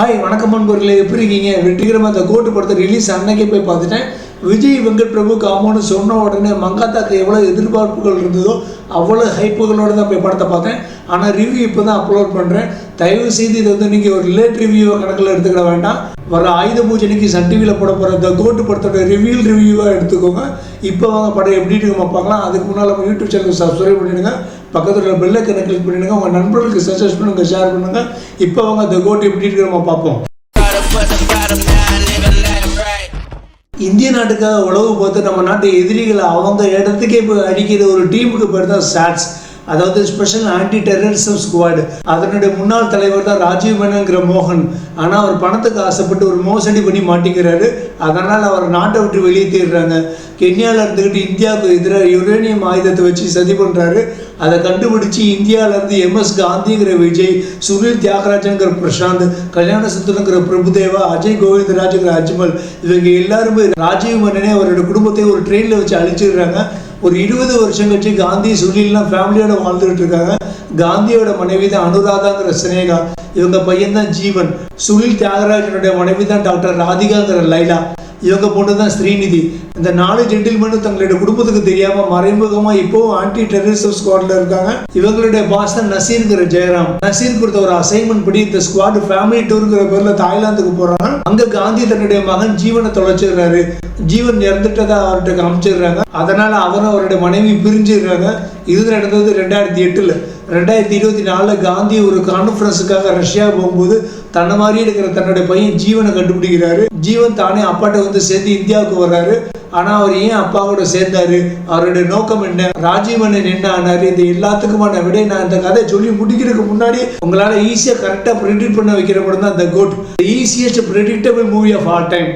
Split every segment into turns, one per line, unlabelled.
Hi வணக்கம் நண்பர்களே எப்படி இருக்கீங்க? வெற்றிகரமாக அந்த கோட்டு படத்தை ரிலீஸ் அன்னைக்கே போய் பார்த்துட்டேன். விஜய் வெங்கட் பிரபு காமோன்னு சொன்ன உடனே மங்காத்தாக்கு எவ்வளோ எதிர்பார்ப்புகள் இருந்ததோ அவ்வளோ ஹைப்புகளோடு தான் போய் படத்தை பார்த்தேன். ஆனால் ரிவ்யூ இப்போ தான் அப்லோட் பண்ணுறேன் தயவு செய்து இதை வந்து நீங்கள் ஒரு லேட் ரிவ்யூவை கணக்கில் எடுத்துக்கிட வேண்டாம். வர ஆயுத பூஜனைக்கு சன் டிவியில் போட போகிற இந்த கோட்டு படத்தோட ரிவியூல் ரிவ்யூவாக எடுத்துக்கோங்க. இப்போ வாங்க படம் எப்படி இருக்குமா பார்க்கலாம். அதுக்கு முன்னால் நம்ம யூடியூப் சேனல் சப்ஸ்கிரைப் பண்ணிடுங்க. பக்கத்தில் பெல்லைக்கனை கிளிக் பண்ணிடுங்க. உங்கள் நண்பர்களுக்கு சஜஸ்ட் பண்ணுங்க ஷேர் பண்ணுங்கள் இப்போ அவங்க இந்த கோட் எப்படி இருக்கிறோமா பார்ப்போம். இந்திய நாட்டுக்காக உழவு பார்த்து நம்ம நாட்டு எதிரிகளை அவங்க இடத்துக்கே போய் அடிக்கிற ஒரு டீமுக்கு பேர் தான் சாட்ஸ் அதாவது ஸ்பெஷல் ஆன்டி டெரரிசம் ஸ்குவாடு அதனுடைய முன்னாள் தலைவர் தான் ராஜீவ் மேனங்கிற மோகன். ஆனால் அவர் பணத்துக்கு ஆசைப்பட்டு ஒரு மோசடி பண்ணி மாட்டிக்கிறாரு. அதனால் அவர் நாட்டை விட்டு தேடுறாங்க கென்யாவில் இருந்துக்கிட்டு இந்தியாவுக்கு எதிராக யுரேனியம் ஆயுதத்தை வச்சு சதி பண்ணுறாரு அதை கண்டுபிடிச்சி இந்தியாவிலேருந்து எம்எஸ் காந்திங்கிற விஜய் சுனில் தியாகராஜன்கிற பிரசாந்த் கல்யாண சுந்தரங்கிற பிரபுதேவா அஜய் கோவிந்தராஜுங்கிற அஜ்மல் இவங்க எல்லாருமே ராஜீவ் மன்னனே அவரோட குடும்பத்தை ஒரு ட்ரெயினில் வச்சு அழிச்சிடுறாங்க. ஒரு இருபது வருஷம் கழிச்சு காந்தி சுனில்லாம் ஃபேமிலியோட வாழ்ந்துகிட்டு இருக்காங்க காந்தியோட மனைவி தான் அனுராதாங்கிற சினேகா இவங்க பையன் தான் ஜீவன். சுனில் தியாகராஜனுடைய மனைவி தான் டாக்டர் ராதிகாங்கிற லைலா. இவங்க பொண்ணு தான் ஸ்ரீநிதி. இந்த நாலு ஜென்டில்மேனும் தங்களுடைய குடும்பத்துக்கு தெரியாம மறைமுகமா இப்போ ஆன்டி டெரரிசம் ஸ்குவாட்ல இருக்காங்க. இவங்களுடைய பாஸ் தான் நசீர்ங்கிற ஜெயராம். நசீர் கொடுத்த ஒரு அசைன்மெண்ட் படி இந்த ஸ்குவாட் ஃபேமிலி டூருங்கிற பேர்ல தாய்லாந்துக்கு போறாங்க. அங்க காந்தி தன்னுடைய மகன் ஜீவனை தொலைச்சிடுறாரு. ஜீவன் இறந்துட்டதா அவர்கிட்ட காமிச்சிடுறாங்க. அதனால அவரும் அவருடைய மனைவி பிரிஞ்சிடுறாங்க. இது நடந்தது ரெண்டாயிரத்தி எட்டுல. ரெண்டாயிரத்தி இருபத்தி நாலுல காந்தி ஒரு கான்ஃபரன்ஸுக்காக ரஷ்யா போகும்போது தன்னை மாதிரி இருக்கிற தன்னுடைய பையன் ஜீவனை கண்டுபிடிக்கிறாரு. ஜீவன் தானே அப்பாட்ட வந்து சேர்ந்து இந்தியாவுக்கு வர்றாரு. ஆனால் அவர் ஏன் அப்பாவோட சேர்ந்தாரு? அவருடைய நோக்கம் என்ன? ராஜீவன் என்ன ஆனாரு இந்த எல்லாத்துக்குமான விட நான் இந்த கதையை சொல்லி முடிக்கிறதுக்கு முன்னாடி உங்களால் ஈஸியாக கரெக்டாக ப்ரெடிக்ட் பண்ண வைக்கிற படம் தான் the GOAT easiest predictable movie of all time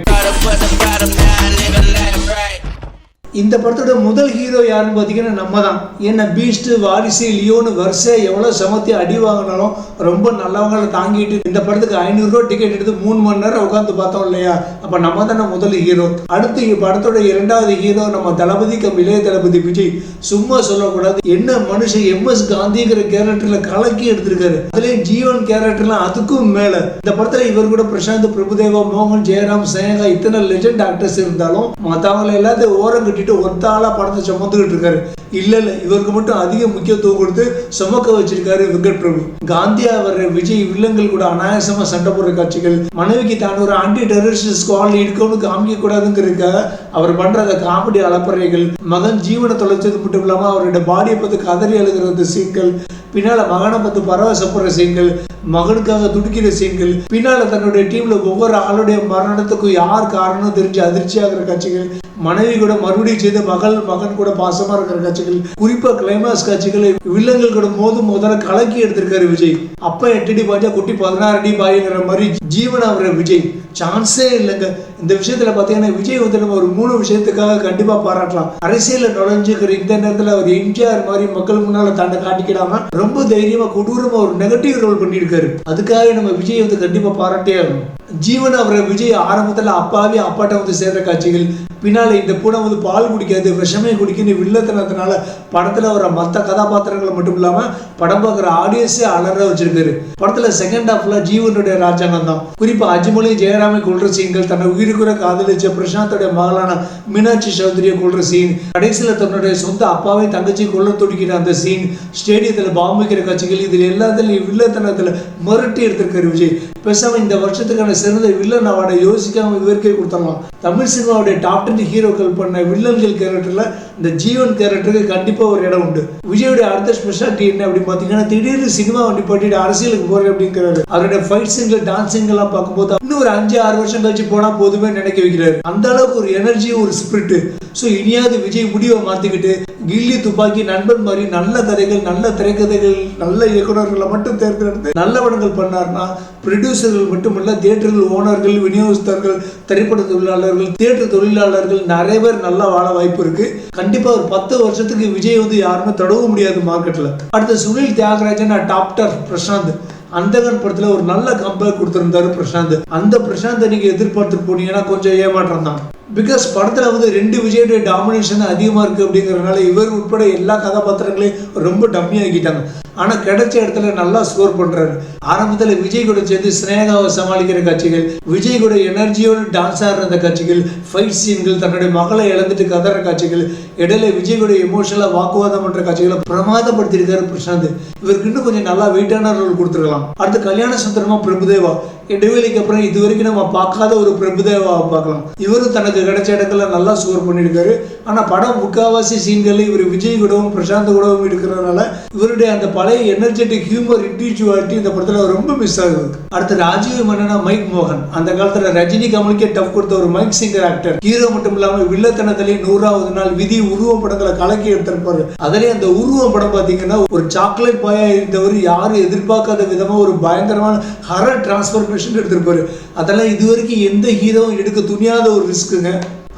இந்த படத்தோட முதல் ஹீரோ யாருன்னு பார்த்தீங்கன்னா நம்ம தான் ஏன்னா பீஸ்ட்டு வாரிசு லியோன்னு வரிசை எவ்வளோ சமத்தி அடி வாங்கினாலும் ரொம்ப நல்லவங்களை தாங்கிட்டு இந்த படத்துக்கு ஐநூறுரூவா டிக்கெட் எடுத்து மூணு மணி நேரம் உட்காந்து பார்த்தோம் இல்லையா? அப்போ நம்ம தானே முதல் ஹீரோ அடுத்து படத்தோட இரண்டாவது ஹீரோ நம்ம தளபதி கம் இளைய தளபதி விஜய். சும்மா சொல்லக்கூடாது. என்ன மனுஷன் எம்எஸ் காந்திங்கிற கேரக்டர்ல கலக்கி எடுத்திருக்காரு. அதுலேயும் ஜீவன் கேரக்டர்லாம் அதுக்கும் மேல. இந்த படத்துல இவர் கூட பிரசாந்த் பிரபுதேவா மோகன் ஜெயராம் சேகா இத்தனை லெஜெண்ட் ஆக்டர்ஸ் இருந்தாலும் மற்றவங்களை எல்லாத்தையும் ஓரம் ஒத்த ஆளா படத்தை சுமந்துக்கிட்டு இருக்காரு. இல்லை இல்லை இவருக்கு மட்டும் அதிக முக்கியத்துவம் கொடுத்து சுமக்க வச்சிருக்காரு வெங்கட் பிரபு. காந்தியா வர்ற விஜய் வில்லங்கள் கூட அனாயாசமா சண்டை போடுற காட்சிகள் மனைவிக்கு தான் ஒரு ஆன்டி டெரரிஸ்ட் ஸ்குவாட்ல இருக்கணும்னு காமிக்க கூடாதுங்கிறதுக்காக அவர் பண்ற அந்த காமெடி அலப்பறைகள் மகன் ஜீவனை தொலைச்சது மட்டும் இல்லாமல் அவருடைய பாடியை பார்த்து கதறி அழுகிற சீன்கள் பின்னால மகனை பார்த்து பரவசப்படுற சீன்கள் மகனுக்காக துடிக்கிற சீன்கள் பின்னால தன்னுடைய டீம்ல ஒவ்வொரு ஆளுடைய மரணத்துக்கும் யார் காரணம் தெரிஞ்சு அதிர்ச்சி ஆகிற காட்சிகள் மனைவி கூட மறுபடியும் செய்த மகள் மகன் கூட பாசமா இருக்கிற காட்சிகள் குறிப்பா கிளைமாக்ஸ் காட்சிகளை வில்லங்கள் கூட மோதும் முதல்ல கலக்கி எடுத்திருக்காரு விஜய். அப்ப எட்டு அடி பாஞ்சா குட்டி பதினாறு அடி பாய்ங்கிற மாதிரி ஜீவன் அவர விஜய். சான்ஸே இல்லைங்க. இந்த விஷயத்துல பாத்தீங்கன்னா விஜய் வந்து நம்ம ஒரு மூணு விஷயத்துக்காக கண்டிப்பா பாராட்டலாம். அரசியல்ல நுழைஞ்சுக்கிற இந்த நேரத்துல அவர் எம்ஜிஆர் மாதிரி மக்கள் முன்னால தன்னை காட்டிக்கிடாம ரொம்ப தைரியமா கொடூரமா ஒரு நெகட்டிவ் ரோல் பண்ணியிருக்காரு. அதுக்காக நம்ம விஜய் வந்து கண்டிப்பா பாராட்டே ஆகணும். ஜீவன் அவரை விஜய் ஆரம்பத்துல அப்பாவே அப்பாட்ட வந்து சேர்ற காட்சிகள் பின்னால் இந்த பூனை வந்து பால் குடிக்காது விஷமே குடிக்குன்னு வில்லத்தனத்தினால படத்தில் வர மற்ற கதாபாத்திரங்களை மட்டும் இல்லாமல் படம் பார்க்குற ஆடியன்ஸே அலர வச்சிருக்காரு. படத்துல செகண்ட் ஹாஃப்ல ஜீவனுடைய ராஜாங்கம் தான். குறிப்பா அஜிமொழி ஜெயராமை கொள்ற சீன்கள் தன்னை உயிருக்குற காதலிச்ச பிரசாந்தோடைய மகளான மீனாட்சி சௌத்ரியை கொள்ற சீன் கடைசியில தன்னுடைய சொந்த அப்பாவை தங்கச்சி கொள்ள துடிக்கிற அந்த சீன் ஸ்டேடியத்தில் பாம்பிக்கிற காட்சிகள் இதுல எல்லாத்துலயும் வில்லத்தனத்துல மறுட்டி எடுத்திருக்காரு விஜய். பேசாம இந்த வருஷத்துக்கான சிறந்த வில்லன் அவனை யோசிக்காம இவருக்கே கொடுத்துடலாம். தமிழ் சினிமாவுடைய டாப் டென் ஹீரோக்கள் பண்ண வில்லன்கள் கேரக்டர்ல இந்த ஜீவன் கேரக்டருக்கு கண்டிப்பா ஒரு இடம் உண்டு. விஜயோட அடுத்த ஸ்பெஷாலிட்டி என்ன அப்படி அப்படின்னு பாத்தீங்கன்னா திடீர்னு சினிமா வண்டி பட்டிட்டு அரசியலுக்கு போறேன் அப்படிங்கிறாரு. அவருடைய ஃபைட் சீன்கள் டான்சிங் எல்லாம் பார்க்கும்போது இன்னும் ஒரு அஞ்சு ஆறு வருஷம் கழிச்சு போனா போதுமே நினைக்க வைக்கிறாரு. அந்த அளவுக்கு ஒரு எனர்ஜி ஒரு ஸ்பிரிட் ஸோ இனியாவது விஜய் முடிவை மாத்திக்கிட்டு கில்லி துப்பாக்கி நண்பன் மாதிரி நல்ல கதைகள் நல்ல திரைக்கதைகள் நல்ல இயக்குனர்களை மட்டும் தேர்ந்தெடுத்து நல்ல படங்கள் பண்ணார்னா ப்ரொடியூசர்கள் மட்டுமல்ல தியேட்டர்கள் ஓனர்கள் விநியோகஸ்தர்கள் திரைப்பட தொழிலாளர்கள் தியேட்டர் தொழிலாளர்கள் நிறைய பேர் நல்லா வாழ வாய்ப்பு இருக்கு. கண்டிப்பா ஒரு பத்து வருஷத்துக்கு விஜய் வந்து யாருமே தடவ முடியாது மார்க்கெட்ல அடுத்து சுனில் தியாகராஜன் டாப்டர் பிரசாந்த். அந்தகன் படத்துல ஒரு நல்ல கம்பேர் கொடுத்திருந்தாரு பிரசாந்த். அந்த பிரசாந்த் நீங்க எதிர்பார்த்து போனீங்கன்னா கொஞ்சம் ஏமாற்றம் தான். பிகாஸ் படத்தில் வந்து ரெண்டு விஜயுடைய டாமினேஷன் அதிகமாக இருக்குது அப்படிங்கிறதுனால இவர் உட்பட எல்லா கதாபாத்திரங்களையும் ரொம்ப டம்மியாக்கிட்டாங்க ஆனால் கிடைச்ச இடத்துல நல்லா ஸ்கோர் பண்ணுறாரு ஆரம்பத்தில் விஜய் கூட சேர்ந்து ஸ்னேகாவை சமாளிக்கிற காட்சிகள் விஜய் கூட எனர்ஜியோடு டான்ஸ் ஆடுற அந்த காட்சிகள் ஃபைட் சீன்கள் தன்னுடைய மகளை இழந்துட்டு கதற காட்சிகள் இடையில விஜய் கூட எமோஷனலாக வாக்குவாதம் பண்ணுற காட்சிகளை பிரமாதப்படுத்தியிருக்காரு பிரசாந்த். இவருக்கு இன்னும் கொஞ்சம் நல்லா வெயிட்டான ரோல் கொடுத்துருக்கலாம். அடுத்து கல்யாண சுந்தரமா பிரபுதேவா. இடைவெளிக்கு அப்புறம் இது வரைக்கும் நம்ம பார்க்காத ஒரு பிரபுதேவாவை பார்க்கலாம். இவரும் தனக்கு கிடைச்ச இடத்துல நல்லா ஸ்கோர் பண்ணியிருக்காரு. ஆனால் படம் முக்காவாசி சீன்களில் இவர் விஜய் கூடவும் பிரசாந்த் கூடவும் இருக்கிறதுனால இவருடைய அந்த பழைய எனர்ஜெட்டிக் ஹியூமர் இண்டிவிஜுவாலிட்டி இந்த படத்தில் ரொம்ப மிஸ் ஆகுது. அடுத்து ராஜீவ் மன்னனா மைக் மோகன். அந்த காலத்தில் ரஜினி கமலுக்கே டஃப் கொடுத்த ஒரு மைக் சிங்கர் ஆக்டர் ஹீரோ மட்டும் இல்லாமல் வில்லத்தனத்திலேயே நூறாவது நாள் விதி உருவம் படங்களை கலக்கி எடுத்திருப்பாரு. அதிலே அந்த உருவம் படம் பார்த்தீங்கன்னா ஒரு சாக்லேட் பாயா இருந்தவர் யாரும் எதிர்பார்க்காத விதமாக ஒரு பயங்கரமான ஹரர் டிரான்ஸ்ஃபர்மேஷன் எடுத்திருப்பாரு. அதெல்லாம் இது வரைக்கும் எந்த ஹீரோவும் எடுக்க துணியாத ஒரு ரிஸ்க்குங்க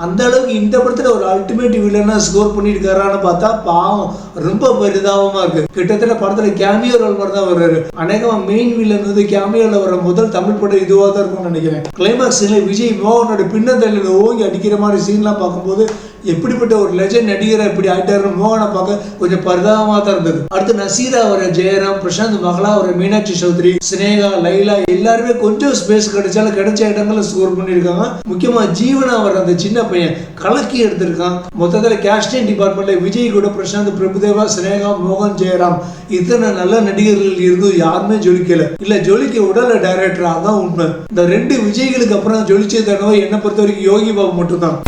அந்த அளவுக்கு இந்த படத்துல ஒரு அல்டிமேட் வில்லனா ஸ்கோர் பண்ணியிருக்காரான்னு பார்த்தா பாவம் ரொம்ப பரிதாபமா இருக்கு. கிட்டத்தட்ட படத்துல கேமியோ ரோல் மாதிரி தான் வர்றாரு. அநேகமா மெயின் வில்லன் வந்து கேமியோல வர முதல் தமிழ் படம் இதுவாக தான் இருக்கும்னு நினைக்கிறேன். கிளைமாக்ஸ்ல விஜய் மோகனோட பின்னத்தலையில் ஓங்கி அடிக்கிற மாதிரி சீன்லாம் பார்க்கும்போது எப்படிப்பட்ட ஒரு லெஜண்ட் நடிகரை இப்படி ஆயிட்டாருன்னு மோகனை பார்க்க கொஞ்சம் பரிதாபமாக தான் இருந்தது. அடுத்து நசீரா வர ஜெயராம் பிரசாந்த் மகளா வர மீனாட்சி சௌத்ரி சினேகா லைலா எல்லாருமே கொஞ்சம் ஸ்பேஸ் கிடைச்சாலும் கிடைச்ச இடங்கள்ல ஸ்கோர் பண்ணியிருக்காங்க. முக்கியமாக ஜீவனா வர அந்த சின்ன பையன் கலக்கி எடுத்திருக்கான். மொத்தத்தில் கேஸ்டிங் டிபார்ட்மெண்ட்ல விஜய் கூட பிரசாந்த் பிரபுதேவா சினேகா மோகன் ஜெயராம் இத்தனை நல்ல நடிகர்கள் இருந்தும் யாருமே ஜொலிக்கல. இல்ல ஜொலிக்க உடல டைரக்டர் அதான் உண்மை. இந்த ரெண்டு விஜய்களுக்கு அப்புறம் ஜொலிச்ச தடவை என்னை பொறுத்த வரைக்கும் யோகி பாபு மட்டும்தான்.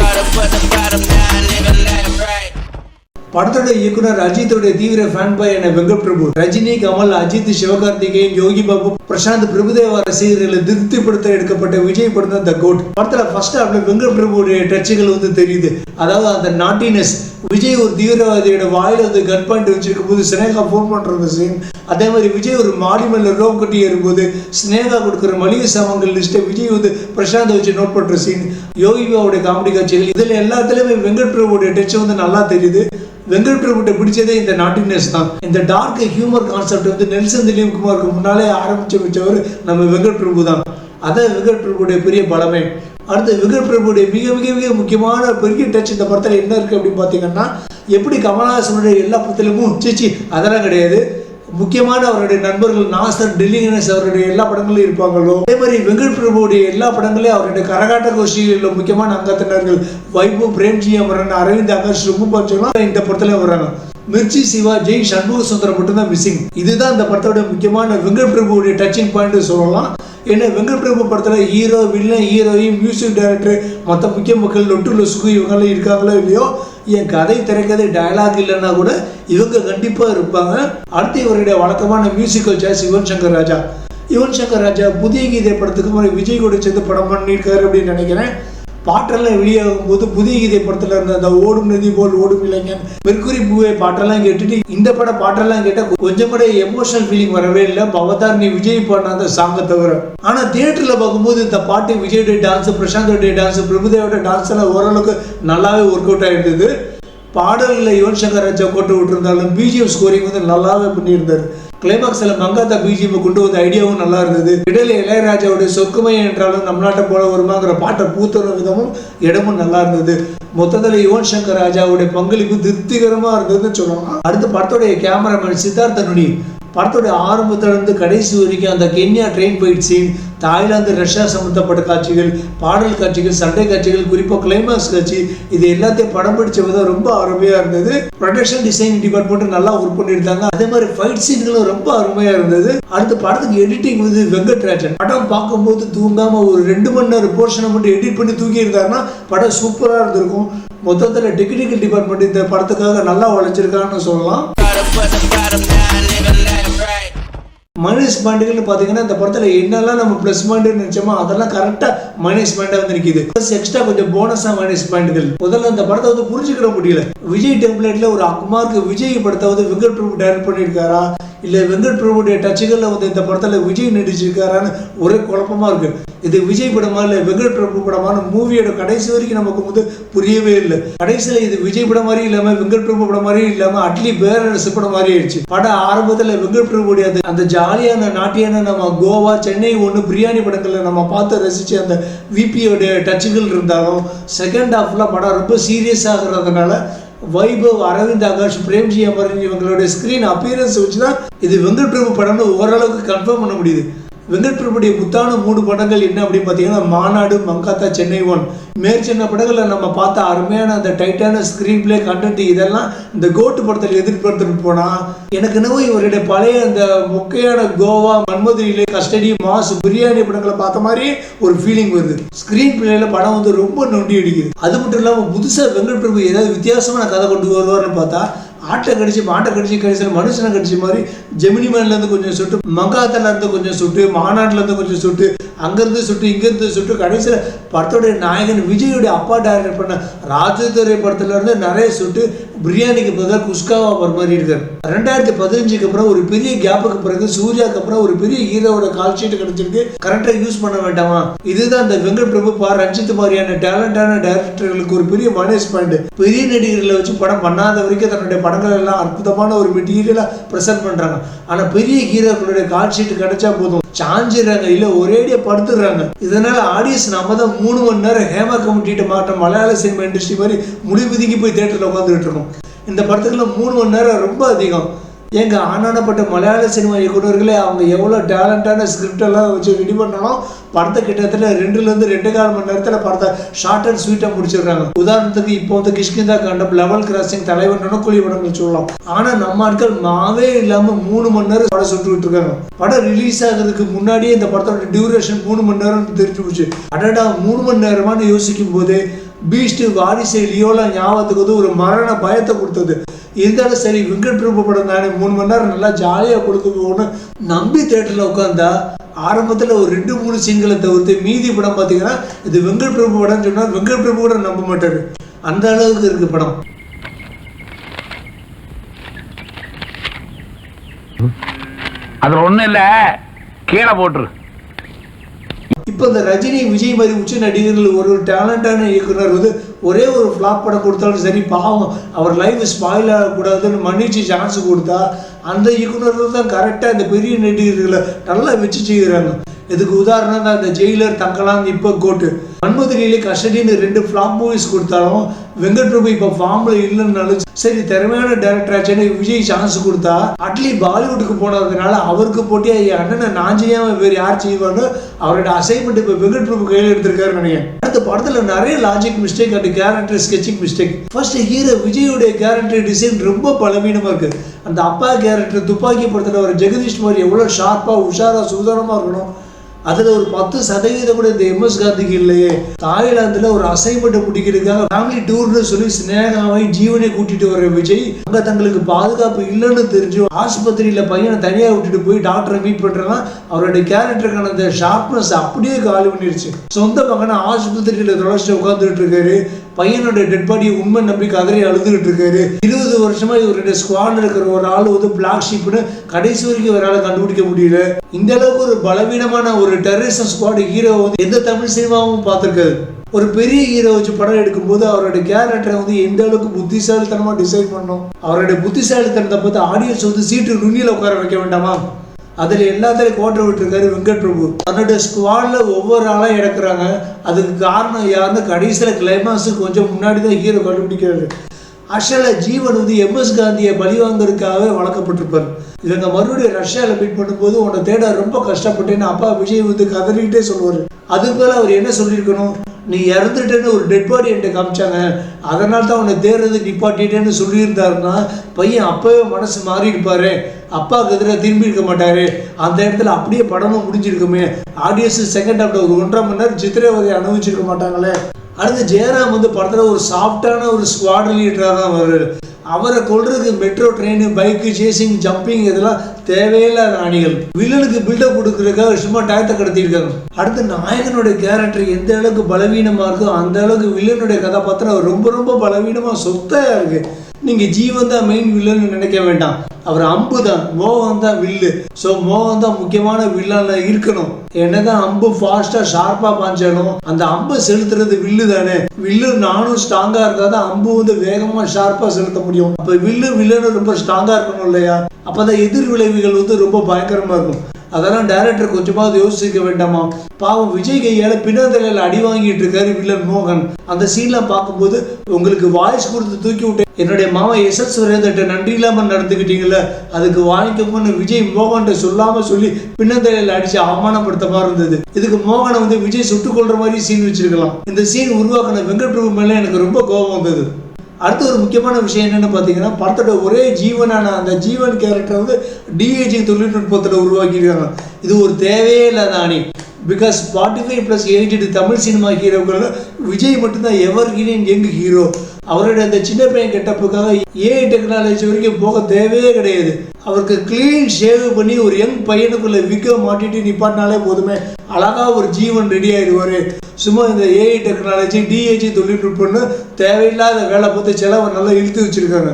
படத்தோட இயக்குனர் அஜித்தோட தீவிர ஃபேன் பாய் என வெங்கட் பிரபு ரஜினி கமல் அஜித் சிவகார்த்திகேயன் யோகி பாபு பிரசாந்த் பிரபுதேவா ரசிகர்களை திருப்திப்படுத்த எடுக்கப்பட்ட விஜய் படம் தான் த கோட் படத்துல ஃபர்ஸ்ட் ஹாஃப்ல வெங்கட் பிரபுடைய டச்சுகள் வந்து தெரியுது. அதாவது அந்த நாட்டினஸ் விஜய் ஒரு தீவிரவாதியோட வாயில் வந்து கட் பாயிண்ட் வச்சிருக்கும் போது ஸ்னேகா ஃபோன் பண்ணுற சீன் அதே மாதிரி விஜய் ஒரு மாடி மேல ரோப் கட்டி ஏறும்போது ஸ்னேகா கொடுக்குற மளிகை சாமான்கள் லிஸ்ட்டை விஜய் வந்து பிரசாந்த் வச்சு நோட் பண்ற சீன் யோகிபாவுடைய காமெடி காட்சிகள். இதில் எல்லாத்துலேயுமே வெங்கட் பிரபுடைய டச் வந்து நல்லா தெரியுது. வெங்கட் பிரபுட்ட பிடிச்சதே இந்த நாட்டினஸ் தான். இந்த டார்க் ஹியூமர் கான்செப்ட் வந்து நெல்சன் திலீப் குமாருக்கு முன்னாலே ஆரம்பிச்சு வச்சவர் நம்ம வெங்கட் பிரபு தான். அதான் வெங்கட் பிரபுடைய பெரிய பலமே. அடுத்து வெங்கட் பிரபுடைய மிக மிக மிக முக்கியமான பெரிய டச் இந்த படத்தில் என்ன இருக்குது அப்படின்னு பார்த்தீங்கன்னா எப்படி கமலஹாசனுடைய எல்லா படத்திலுமும் சீச்சி அதெல்லாம் கிடையாது. முக்கியமான அவருடைய நண்பர்கள் நாசர் டெல்லி அவருடைய எல்லா படங்களும் இருப்பாங்களோ அதே மாதிரி வெங்கட் பிரபுடைய எல்லா படங்களையும் அவருடைய கரகாட்ட கோஷ்டியில் முக்கியமான அங்கத்தினர்கள் வைபு பிரேம்ஜி அமரன் அரவிந்த் அகர்ஷ் ரொம்ப இந்த படத்துல வர்றாங்க. மிர்ச்சி சிவா ஜெய் சண்முக சுந்தரம் மட்டும்தான் மிஸ்ஸிங் இதுதான் இந்த படத்தோட முக்கியமான வெங்கட் பிரபுடைய டச்சிங் பாயிண்ட் சொல்லலாம். ஏன்னா வெங்கட் பிரபு படத்தில் hero villain heroine music director மற்ற முக்கிய மக்கள் நொட்டுள்ள சுகு இவங்கெல்லாம் இருக்காங்களோ இல்லையோ என் கதை திரைக்கதை டயலாக் இல்லைன்னா கூட இவங்க கண்டிப்பாக இருப்பாங்க. அடுத்து இவருடைய வழக்கமான மியூசிக்கல் சாய்ஸ் யுவன் சங்கர் ராஜா. யுவன் சங்கர் ராஜா புதிய கீதை படத்துக்கு முறை விஜய் கூட சேர்ந்து படம் பண்ணியிருக்காரு அப்படின்னு நினைக்கிறேன். பாட்டெல்லாம் வெளியாகும் போது புதிய கீதை படத்தில் இருந்த அந்த ஓடும் நதி போல் ஓடும் இளைஞன் மெர்குரி பூவை பாட்டெல்லாம் கேட்டுட்டு இந்த பட பாட்டெல்லாம் கேட்டால் கொஞ்சம் கூட எமோஷனல் ஃபீலிங் வரவே இல்லை. பவதார் நீ விஜய் பாடின அந்த சாங்கை தவிர. ஆனால் தியேட்டரில் பார்க்கும்போது இந்த பாட்டு விஜயோடைய டான்ஸ் பிரசாந்தோடைய டான்ஸ் பிரபுதேவோட டான்ஸ் எல்லாம் ஓரளவுக்கு நல்லாவே ஒர்க் அவுட் ஆகிருந்தது பாடல்களில் யுவன் சங்கர் ராஜா போட்டு விட்டுருந்தாலும் பிஜிஎம் ஸ்கோரிங் வந்து நல்லாவே பண்ணியிருந்தாரு. கிளைமாக்ஸில் மங்காத்தா பிஜிஎம் கொண்டு வந்த ஐடியாவும் நல்லா இருந்தது. இடையில இளையராஜாவுடைய சொக்குமையை என்றாலும் நம் நாட்டை போல வருமாங்கிற பாட்டை பூத்துற விதமும் இடமும் நல்லா இருந்தது. மொத்தத்தில் யுவன் சங்கர் ராஜாவுடைய பங்களிப்பு திருப்திகரமாக இருந்ததுன்னு சொல்லலாம் அடுத்து படத்துடைய கேமராமேன் சித்தார்த்த நுனி. படத்தோட ஆரம்பத்திலிருந்து கடைசி வரைக்கும் அந்த கென்யா ட்ரெயின் போயிட் சீன் தாய்லாந்து ரஷ்யா சம்மந்தப்பட்ட காட்சிகள் பாடல் காட்சிகள் சண்டை காட்சிகள் குறிப்பாக கிளைமாக்ஸ் காட்சி இது எல்லாத்தையும் படம் பிடிச்ச விதம் ரொம்ப அருமையாக இருந்தது. ப்ரொடக்ஷன் டிசைன் டிபார்ட்மெண்ட்டும் நல்லா ஒர்க் பண்ணியிருந்தாங்க. அதே மாதிரி ஃபைட் சீன்களும் ரொம்ப அருமையாக இருந்தது. அடுத்த படத்துக்கு எடிட்டிங் வந்து வெங்கட்ராஜன். படம் பார்க்கும்போது தூங்காமல் ஒரு ரெண்டு மணி நேரம் போர்ஷனை மட்டும் எடிட் பண்ணி தூக்கி இருந்தாருன்னா படம் சூப்பராக இருந்திருக்கும். மொத்தத்தில் டெக்னிக்கல் டிபார்ட்மெண்ட் இந்த படத்துக்காக நல்லா உழைச்சிருக்கான்னு சொல்லலாம். மைனஸ் பாயிண்ட்டுகள்னு பார்த்தீங்கன்னா இந்த படத்தில் என்னெல்லாம் நம்ம ப்ளஸ் பாயிண்ட் நினைச்சோமோ அதெல்லாம் கரெக்டாக மைனஸ் பாயிண்டாக வந்து நிற்கிது ப்ளஸ் எக்ஸ்ட்ரா கொஞ்சம் போனஸாக மைனஸ் பாயிண்ட்கள் முதல்ல இந்த படத்தை வந்து புரிஞ்சுக்கிட முடியல. விஜய் டெம்ப்ளேட்டில் ஒரு அக்குமாருக்கு விஜய் படத்தை வந்து வெங்கட் பிரபு டைரக்ட் பண்ணியிருக்காரா? இல்லை வெங்கட் பிரபுடைய டச்சுகளில் வந்து இந்த படத்தில் விஜய் நடிச்சிருக்காரான்னு ஒரே குழப்பமா இருக்குது இது விஜய் படமா இல்லை வெங்கட் பிரபு படமான மூவியோட கடைசி வரைக்கும் நமக்கு வந்து புரியவே இல்லை. கடைசியில் இது விஜய் படம் மாதிரி இல்லாமல் வெங்கட் பிரபு படம் மாதிரி இல்லாமல் அட்லி பேரரசு படம் மாதிரி ஆயிடுச்சு. படம் ஆரம்பத்தில் வெங்கட் பிரபுடைய அந்த அந்த ஜாலியான நாட்டியான நம்ம கோவா சென்னை ஒன்று பிரியாணி படங்களில் நம்ம பார்த்து ரசித்து அந்த விபியோடைய டச்சுகள் இருந்தாலும் செகண்ட் ஹாஃபில் படம் ரொம்ப சீரியஸ் ஆகுறதுனால வைபவ் அரவிந்த் ஆகாஷ் பிரேம்ஜி அமரன் இவங்களுடைய ஸ்க்ரீன் அப்பியரன்ஸ் வச்சு தான் இது வெங்கட் பிரபு படம்னு ஓரளவுக்கு கன்ஃபார்ம் பண்ண முடியுது. வெங்கட் பிரபுடைய முத்தான மூணு படங்கள் என்ன அப்படின்னு பார்த்தீங்கன்னா மாநாடு மங்காத்தா சென்னை ஒன் மேற்சென்ன படங்களில் நம்ம பார்த்த அருமையான அந்த டைட்டான ஸ்க்ரீன் பிளே கண்டென்ட் இதெல்லாம் இந்த கோட்டு படத்தில் எதிர்பார்த்துட்டு போனால் எனக்கு என்னவோ இவருடைய பழைய அந்த முக்கையான கோவா மன்மதுரையிலே கஸ்டடி மாஸ் பிரியாணி படங்களை பார்த்த மாதிரி ஒரு ஃபீலிங் வருது. ஸ்க்ரீன் பிளேல படம் வந்து ரொம்ப நொண்டி அடிக்குது. அது மட்டும் இல்லாமல் புதுசாக வெங்கட் பிரபு ஏதாவது வித்தியாசமான கதை கொண்டு வருவார்னு பார்த்தா ஆட்டை கடிச்சு மாட்டை கடிச்சு கடிச்சு மனுஷனை கடிச்ச மாதிரி ஜெமினி இருந்து கொஞ்சம் சுட்டு மங்காத்தலேருந்து கொஞ்சம் சுட்டு மாநாட்டுல இருந்து கொஞ்சம் சுட்டு அங்கிருந்து சுட்டு இங்கிருந்து சுட்டு கடைசியில் படத்துடைய நாயகன் விஜயுடைய அப்பா டைரக்ட் பண்ண ராஜதுரை படத்துல இருந்து நிறைய சுட்டு பிரியாணிக்கு பதிலாக குஸ்காவா போகிற மாதிரி இருக்கார். ரெண்டாயிரத்தி பதினஞ்சுக்கு அப்புறம் ஒரு பெரிய கேப்புக்கு பிறகு சூர்யாக்கு அப்புறம் ஒரு பெரிய ஹீரோவோட கால் ஷீட் கிடைச்சிருக்கு. கரெக்டாக யூஸ் பண்ண வேண்டாமா? இதுதான் இந்த வெங்கட் பிரபு பா ரஞ்சித் மாதிரியான டேலண்டான டைரக்டர்களுக்கு ஒரு பெரிய மைனஸ் பாயிண்ட் பெரிய நடிகர்களை வச்சு படம் பண்ணாத வரைக்கும் தன்னுடைய படங்கள் எல்லாம் அற்புதமான ஒரு மெட்டீரியலாக ப்ரெசென்ட் பண்றாங்க. ஆனால் பெரிய ஹீரோக்களுடைய கால் ஷீட் கிடைச்சா போதும். சாஞ்சிடுறாங்க. இல்லை ஒரேடியாக படுத்துடுறாங்க இதனால ஆடியன்ஸ் நம்ம தான் மூணு மணி நேரம் ஹேமா கமிட்டிட்டு மாட்டோம். மலையாள சினிமா இண்டஸ்ட்ரி மாதிரி முடிவுதிக்கு போய் தேட்டரில் உட்காந்துட்டு இருக்கோம். இந்த படத்துக்குலாம் மூணு மணி நேரம் ரொம்ப அதிகம். ஏங்க ஆனானப்பட்ட மலையாள சினிமா இயக்குநர்களே அவங்க எவ்வளோ டேலண்டான ஸ்கிரிப்ட் எல்லாம் வச்சு ரெடி பண்ணாலும் படத்தை கிட்டத்தட்ட ரெண்டுலேருந்து ரெண்டு கால் மணி நேரத்தில் படத்தை ஷார்ட் அண்ட் ஸ்வீட்டாக முடிச்சிடுறாங்க. உதாரணத்துக்கு இப்போ வந்து கிஷ்கிந்தா கண்டம் லெவல் கிராசிங் தலைவர் நுணக்குழி படங்கள் சொல்லலாம். ஆனால் நம்ம ஆட்கள் மாவே இல்லாமல் மூணு மணி நேரம் படம் சுட்டுக்கிட்டு இருக்காங்க. படம் ரிலீஸ் ஆகிறதுக்கு முன்னாடியே இந்த படத்தோட டியூரேஷன் மூணு மணி நேரம் தெரிஞ்சு போச்சு. அடடா மூணு மணி நேரமான்னு யோசிக்கும் போது பீஸ்ட் வாரிசை லியோலாம் ஞாபகத்துக்கு வந்து ஒரு மரண பயத்தை கொடுத்தது. இருந்தாலும் சரி வெங்கட் பிரபு படம் தானே. மூணு மணி நேரம் நல்லா ஜாலியாக கொடுக்க போகணும்னு நம்பி தேட்டரில் உட்காந்தா ஆரம்பத்தில் ஒரு ரெண்டு மூணு சீன்களை தவிர்த்து மீதி படம் பார்த்தீங்கன்னா இது வெங்கட் பிரபு படம்னு சொன்னால் வெங்கட் பிரபு கூட நம்ப மாட்டாரு. அந்த அளவுக்கு இருக்கு படம்.
அதுல ஒண்ணும் இல்ல. கீழே போட்டுரு.
இப்போ இந்த ரஜினி விஜய் மாதிரி உச்ச நடிகர்கள் ஒரு டேலண்டான இயக்குனர் வந்து ஒரே ஒரு ஃப்ளாப் படம் கொடுத்தாலும் சரி பாவம் அவர் லைஃப் ஸ்பாயில் ஆகக்கூடாதுன்னு மன்னிச்சு சான்ஸ் கொடுத்தா அந்த இயக்குனர்கள் தான் கரெக்டாக இந்த பெரிய நடிகர்களை நல்லா வச்சு செய்கிறாங்க. இதுக்கு உதாரணம் தான் இந்த ஜெயிலர் தங்கலாம் இப்போ கோட்டு. மன்மதுரையிலே கஸ்டடின்னு ரெண்டு ஃப்ளாப் மூவிஸ் கொடுத்தாலும் வெங்கட் பிரபு இப்போ ஃபார்மில் இல்லைன்னாலும் சரி திறமையான டேரக்டர் ஆச்சுன்னு விஜய் சான்ஸ் கொடுத்தா அட்லி பாலிவுட்டுக்கு போனதுனால அவருக்கு போட்டியாக என் அண்ணனை நான் செய்யாம வேறு யார் செய்வான்னு அவரோட அசைன்மெண்ட் இப்போ வெங்கட் பிரபு கையில் எடுத்திருக்காரு நினைக்கிறேன். அடுத்த படத்தில் நிறைய logic mistake and character sketching mistake first hero விஜயுடைய கேரக்டர் டிசைன் ரொம்ப பலவீனமாக இருக்கு. அந்த அப்பா கேரக்டர் துப்பாக்கி படத்தில் ஒரு ஜெகதீஷ் மாதிரி எவ்வளோ ஷார்ப்பாக உஷாராக சுதாரமாக இருக்கணும். அதுல ஒரு பத்து சதவீதம் கூட இந்த எம்எஸ் காந்திக்கு இல்லையே. தாய்லாந்தில் ஒரு அசைன்மெண்ட் முடிக்கிறதுக்காக ஃபேமிலி டூர்னு சொல்லி ஸ்னேகாவை ஜீவனை கூட்டிட்டு வர விஜய் அங்க தங்களுக்கு பாதுகாப்பு இல்லைன்னு தெரிஞ்சு ஆஸ்பத்திரியில பையனை தனியா விட்டுட்டு போய் டாக்டரை மீட் பண்றேன்னா அவருடைய கேரக்டருக்கான அந்த ஷார்ப்னஸ் அப்படியே காலி பண்ணிருச்சு. சொந்த மகனை ஆஸ்பத்திரியில் தொலைச்சிட்டு உட்காந்துட்டு இருக்காரு. பையனோட டெட் பாடியை உண்மை நம்பி கதறி அழுதுகிட்டு இருக்காரு. இருபது வருஷமா இவருடைய ஸ்குவாட் இருக்கிற ஒரு ஆள் வந்து பிளாக் ஷிப்னு கடைசி வரைக்கும் இவரால் கண்டுபிடிக்க முடியல. இந்த அளவுக்கு ஒரு பலவீனமான ஒரு டெரரிசம் ஸ்குவாட் ஹீரோ வந்து எந்த தமிழ் சினிமாவும் பார்த்துருக்காரு. ஒரு பெரிய ஹீரோ வச்சு படம் எடுக்கும்போது அவரோட கேரக்டரை வந்து எந்த அளவுக்கு புத்திசாலித்தனமாக டிசைட் பண்ணோம் அவருடைய புத்திசாலித்தனத்தை பார்த்து ஆடியன்ஸ் வந்து சீட்டு நுண்ணியில் உட்கார வைக்க வேண்டாமா? அதில் எல்லாத்துலையும் கோட்டை விட்டுருக்காரு வெங்கட் பிரபு தன்னுடைய ஸ்குவாடில் ஒவ்வொரு ஆளாக இறக்குறாங்க. அதுக்கு காரணம் யாருன்னு கடைசியில் கிளைமாஸுக்கு கொஞ்சம் முன்னாடி தான் ஹீரோ கண்டுபிடிக்கிறாரு. ஆக்சுவலாக ஜீவன் வந்து எம்எஸ் காந்தியை பழி வாங்குறதுக்காகவே வளர்க்கப்பட்டிருப்பார். இவங்க மறுபடியும் ரஷ்யாவில் மீட் பண்ணும்போது உன்னை தேட ரொம்ப கஷ்டப்பட்டேன்னு அப்பா விஜய் வந்து கதறிக்கிட்டே சொல்லுவார். அதுக்கு மேலே அவர் என்ன சொல்லியிருக்கணும்? நீ இறந்துட்டேன்னு ஒரு டெட் பாடி என்கிட்ட காமிச்சாங்க. அதனால தான் உன்னை தேர்றது நிப்பாட்டிட்டேன்னு சொல்லியிருந்தாருன்னா பையன் அப்பவே மனசு மாறி இருப்பாரு அப்பாவுக்கு எதிராக திரும்பி இருக்க மாட்டார். அந்த இடத்துல அப்படியே படமும் முடிஞ்சிருக்குமே. ஆடியன்ஸ் செகண்ட் ஹாஃப்ல ஒரு ஒன்றரை மணி நேரம் சித்திரவதை அனுபவிச்சிருக்க மாட்டாங்களே. அடுத்து ஜெயராம் வந்து படத்தில் ஒரு சாஃப்டான ஒரு ஸ்குவாட் லீடராக தான் அவர். அவரை கொள்றதுக்கு metro train bike chasing jumping இதெல்லாம் தேவையில்லாத அணிகள் வில்லனுக்கு பில்டப் கொடுக்குறதுக்காக சும்மா டயத்தை கடத்திருக்காங்க அடுத்து நாயகனுடைய கேரக்டர் எந்த அளவுக்கு பலவீனமாக இருக்கோ அந்த அளவுக்கு வில்லனுடைய கதாபாத்திரம் ரொம்ப ரொம்ப பலவீனமாக சொத்தாக இருக்கு. நீங்கள் ஜீவன் தான் மெயின் வில்லன்னு நினைக்க வேண்டாம். அவர் அம்பு தான் மோகம் தான் வில்லு ஸோ மோகம் தான் முக்கியமான வில்லான இருக்கணும். என்னதான் அம்பு ஃபாஸ்டா ஷார்ப்பா பாஞ்சாலும் அந்த அம்பை செலுத்துறது வில்லு தானே. வில்லு நானும் ஸ்ட்ராங்கா இருந்தா தான் அம்பு வந்து வேகமா ஷார்ப்பா செலுத்த முடியும். அப்ப வில்லு வில்லனு ரொம்ப ஸ்ட்ராங்கா இருக்கணும் இல்லையா? அப்பதான் எதிர் விளைவுகள் வந்து ரொம்ப பயங்கரமா இருக்கும். அதெல்லாம் டைரக்டர் கொஞ்சமாவது யோசிக்க வேண்டாமா? பாவம் விஜய் கையால் பின்னந்தலையில் அடி வாங்கிட்டு இருக்காரு வில்லன் மோகன். அந்த சீன்லாம் பார்க்கும்போது உங்களுக்கு வாய்ஸ் கொடுத்து தூக்கி விட்டு என்னுடைய மாமா எஸ் எஸ் சுரேந்திரட்ட நன்றி இல்லாமல் நடந்துக்கிட்டீங்கல்ல அதுக்கு வாங்கிக்கோங்கன்னு விஜய் மோகன்கிட்ட சொல்லாமல் சொல்லி பின்னந்தலையில் அடித்து அவமானப்படுத்த மாதிரி இருந்தது. இதுக்கு மோகனை வந்து விஜய் சுட்டுக் கொள்ற மாதிரி சீன் வச்சிருக்கலாம். இந்த சீன் உருவாக்கின வெங்கட் பிரபு மேலே எனக்கு ரொம்ப கோபம் வந்தது. அடுத்து ஒரு முக்கியமான விஷயம் என்னென்னு பார்த்தீங்கன்னா படத்தோட ஒரே ஜீவனான அந்த ஜீவன் கேரக்டர் வந்து டிஏஜி தொழில்நுட்பத்தில் உருவாக்கியிருக்காங்க. இது ஒரு தேவையே இல்லாத அணி because forty five plus aged Tamil cinema ஹீரோக்கள் விஜய் மட்டும்தான் எவர் கிரீன் யங் ஹீரோ அவருடைய அந்த சின்ன பையன் கெட்டப்புக்காக ஏஐ டெக்னாலஜி வரைக்கும் போக தேவையே கிடையாது. அவருக்கு க்ளீன் ஷேவ் பண்ணி ஒரு யங் பையனுக்குள்ள விக்க மாட்டிட்டு நிப்பாட்டினாலே போதுமே. அழகா ஒரு ஜீவன் ரெடி ஆகிடுவார் சும்மா இந்த ஏஐ டெக்னாலஜி டிஏஜி தொழில்நுட்பம்னு தேவையில்லாத வேலை பார்த்து செலவை நல்லா இழுத்து வச்சிருக்காங்க.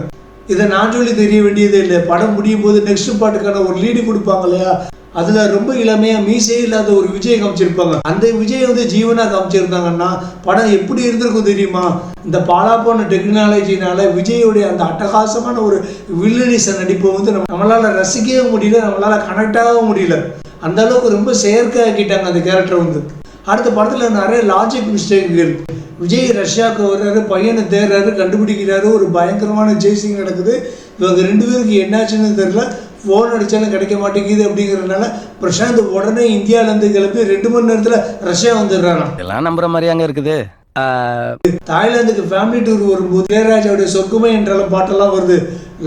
இதை நான் சொல்லி தெரிய வேண்டியதே இல்லை. படம் முடியும் போது நெக்ஸ்ட் பாட்டுக்கான ஒரு லீடு கொடுப்பாங்க இல்லையா? அதுல ரொம்ப இளமையா மீசே இல்லாத ஒரு விஜய் காமிச்சிருப்பாங்க. அந்த விஜய் வந்து ஜீவனா காமிச்சிருந்தாங்கன்னா படம் எப்படி இருந்திருக்கும் தெரியுமா? இந்த பாலா போன டெக்னாலஜினால விஜயோடைய அந்த அட்டகாசமான ஒரு வில்லனிச நடிப்பை வந்து நம்ம- நம்மளால ரசிக்கவும் முடியல நம்மளால கனெக்ட் ஆகவும் முடியல. அந்த அளவுக்கு ரொம்ப செயற்கை ஆக்கிட்டாங்க அந்த கேரக்டர் வந்து. அடுத்த படத்துல நிறைய லாஜிக் மிஸ்டேக்குகள் விஜய் ரஷ்யாவுக்கு வர்றாரு பையனை தேடுறாரு கண்டுபிடிக்கிறாரு ஒரு பயங்கரமான ஜெய்சிங் நடக்குது. இவங்க ரெண்டு பேருக்கு என்னாச்சுன்னு தெரியல. ஃபோன் அடித்தாலும் கிடைக்க மாட்டேங்குது அப்படிங்கிறதுனால பிரசாந்த் உடனே இந்தியாவிலேருந்து கிளம்பி ரெண்டு மணி நேரத்தில் ரஷ்யா வந்துடுறாராம்.
இதெல்லாம் நம்புற மாதிரியாங்க இருக்குது.
தாய்லாந்துக்கு ஃபேமிலி டூர் வரும்போது இளையராஜாவுடைய சொர்க்குமே என்றாலும் பாட்டெல்லாம் வருது.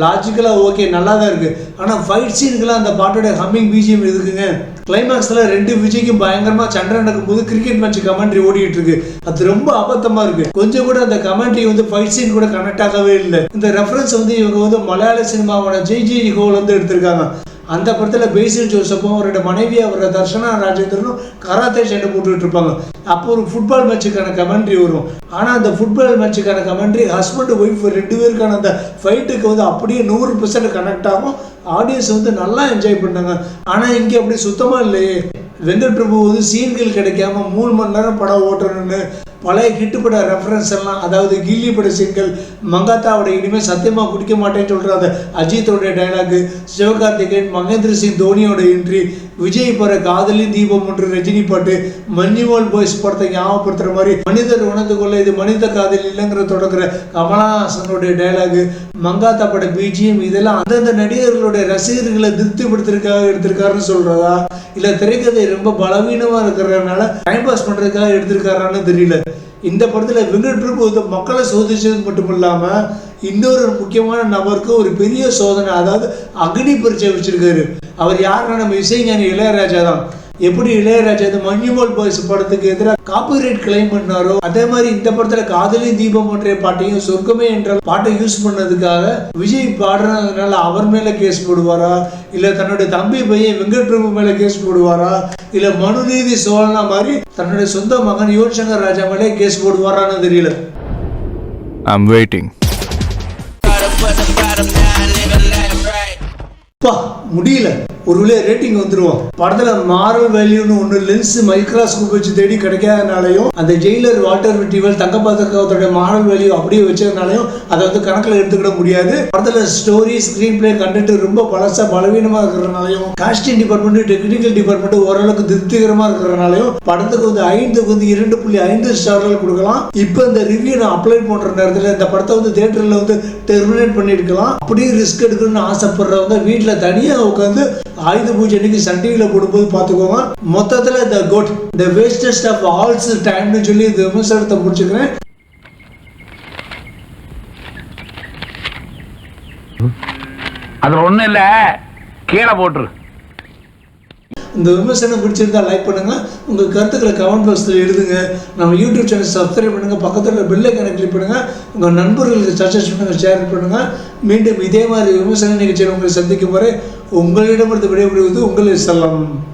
லாஜிக்கலாக ஓகே நல்லா தான் இருக்கு. ஆனால் ஃபைட் சீனுக்கெல்லாம் அந்த பாட்டோட ஹம்மிங் பிஜிஎம் இருக்குங்க கிளைமேக்ஸில் ரெண்டு விஜய்க்கும் பயங்கரமாக சண்டை நடக்கும்போது கிரிக்கெட் மேட்ச் கமெண்ட்ரி ஓடிட்டு இருக்கு. அது ரொம்ப அபத்தமாக இருக்கு. கொஞ்சம் கூட அந்த கமெண்ட்ரி வந்து ஃபைட் சீன் கூட கனெக்ட் ஆகவே இல்லை. இந்த ரெஃபரன்ஸ் வந்து இவங்க வந்து மலையாள சினிமாவோட ஜெய் ஜெய் ஹோல் வந்து எடுத்திருக்காங்க. அந்த படத்தில் பேசில் ஜோசப்பும் அவரோட மனைவி அவரோட தர்ஷனா ராஜேந்திரனும் கராத்தே சண்டை போட்டுக்கிட்டு இருப்பாங்க. அப்போ ஒரு ஃபுட்பால் மேட்சுக்கான கமெண்ட்ரி வரும். ஆனால் அந்த ஃபுட்பால் மேட்சுக்கான கமெண்ட்ரி ஹஸ்பண்ட் ஒய்ஃப் ரெண்டு பேருக்கான அந்த ஃபைட்டுக்கு வந்து அப்படியே நூறு பர்சன்ட் கனெக்ட் ஆகும். ஆடியன்ஸ் வந்து நல்லா என்ஜாய் பண்ணாங்க. ஆனால் இங்கே அப்படி சுத்தமாக இல்லையே. வெங்கட் பிரபு வந்து சீன்கள் கிடைக்காம மூணு மணி நேரம் படம் ஓட்டணும்னு பழைய ஹிட்டு பட ரெஃபரன்ஸ் எல்லாம் அதாவது கில்லி பட சீன்கள் மங்காத்தாவோட இனிமேல் சத்தியமாக குடிக்க மாட்டேன்னு சொல்கிற அந்த அஜித்தோடைய டைலாகு சிவகார்த்திகேயன் மகேந்திர சிங் தோனியோட என்ட்ரி விஜய் பட காதலி தீபம் ஒன்று ரஜினி பாட்டு மன்னிவால் பாய்ஸ் படத்தை ஞாபகப்படுத்துற மாதிரி மனிதர் உணர்ந்து கொள்ள இது மனித காதல் இல்லைங்கிற தொடங்குற கமலஹாசனுடைய டைலாகு மங்காத்தா பட பிஜிஎம் இதெல்லாம் அந்தந்த நடிகர்களுடைய ரசிகர்களை திருப்திப்படுத்துறதுக்காக எடுத்திருக்காருன்னு சொல்கிறதா இல்லை திரைக்கதை ரொம்ப பலவீனமாக இருக்கிறதுனால டைம் பாஸ் பண்ணுறதுக்காக எடுத்திருக்காரான்னு தெரியல. இந்த படத்துல வெங்கட்பிரபு வந்து மக்களை சோதிச்சது மட்டும் இல்லாம இன்னொரு முக்கியமான நபருக்கு ஒரு பெரிய சோதனை அதாவது அக்னி பரிச்சை வச்சுருக்காரு. அவர் யாருன்னா நம்ம இசைஞானி இளையராஜா தான். எப்படி இளையராஜா இந்த மஞ்சுமல் பாய்ஸ் படத்துக்கு எதிராக காப்பிரைட் கிளைம் பண்ணாரோ அதே மாதிரி இந்த படத்துல காதலி தீபம் ஒன்றைய பாட்டையும் சொர்க்கமே என்ற பாட்டை யூஸ் பண்ணதுக்காக விஜய் பாடுறதுனால அவர் மேல கேஸ் போடுவாரா? இல்ல தன்னுடைய தம்பி பையன் வெங்கட் பிரபு மேல கேஸ் போடுவாரா? இல்ல மனுநீதி சோழனா மாதிரி தன்னுடைய சொந்த மகன் யுவன் சங்கர் ராஜா மேலே கேஸ் போடுவாரான்னு தெரியல.
I'm waiting.
பா முடியல. ஒரு ரேட்டிங் வந்துருவோம் படத்துல மாரல் வேல்யூன்னு ஒன்று லென்ஸ் மைக்ராஸ்கோப் வச்சு தேடி கிடைக்காதனாலையும் அந்த ஜெயிலர் வாட்டர் விட்டிவல் தங்க பதக்கத்தோட மாரல் வேல்யூ அப்படியே வச்சதுனாலையும் அதை வந்து கணக்கில் எடுத்துக்கிட முடியாது. படத்துல ஸ்டோரி ஸ்கிரீன் பிளே கண்டென்ட் ரொம்ப பழசா பலவீனமா இருக்கிறனாலையும் காஸ்டிங் டிபார்ட்மெண்ட் டெக்னிக்கல் டிபார்ட்மெண்ட் ஓரளவுக்கு திருப்திகரமா இருக்கிறனாலையும் படத்துக்கு வந்து ஐந்துக்கு வந்து இரண்டு புள்ளி ஐந்து ஸ்டார்கள் கொடுக்கலாம். இப்போ இந்த ரிவ்யூ நான் அப்ளை பண்ற நேரத்தில் இந்த படத்தை வந்து தேட்டரில் வந்து டெர்மினேட் பண்ணிருக்கலாம் அப்படியே ரிஸ்க் எடுக்கணும்னு ஆசைப்படுறவங்க வீட்டில் வீட்டில் தனியாக உட்காந்து ஆயுத பூஜை அன்னைக்கு சன் டிவியில் போடும்போது பார்த்துக்கோங்க. மொத்தத்தில் the good the wastest of alls டைம்னு சொல்லி இந்த விமர்சனத்தை முடிச்சுக்கிறேன்.
அதில் ஒன்றும் இல்லை. கீழே போட்டுரு.
இந்த விமர்சனம் பிடிச்சிருந்தா லைக் பண்ணுங்கள் உங்கள் கருத்துக்களை கமெண்ட் பாக்ஸில் எழுதுங்க. நம்ம யூடியூப் சேனல் சப்ஸ்கிரைப் பண்ணுங்கள் பக்கத்தில் பெல்லை கனெக்ட் கிளிக் பண்ணுங்கள் உங்கள் நண்பர்களுக்கு சஜஸ்ட் பண்ணுங்கள் ஷேர் பண்ணுங்கள் மீண்டும் இதே மாதிரி விமர்சன நிகழ்ச்சியில் உங்களை சந்திக்கும் வரை உங்களிடமிருந்து விடைபெறுவது உங்களை செல்லம்.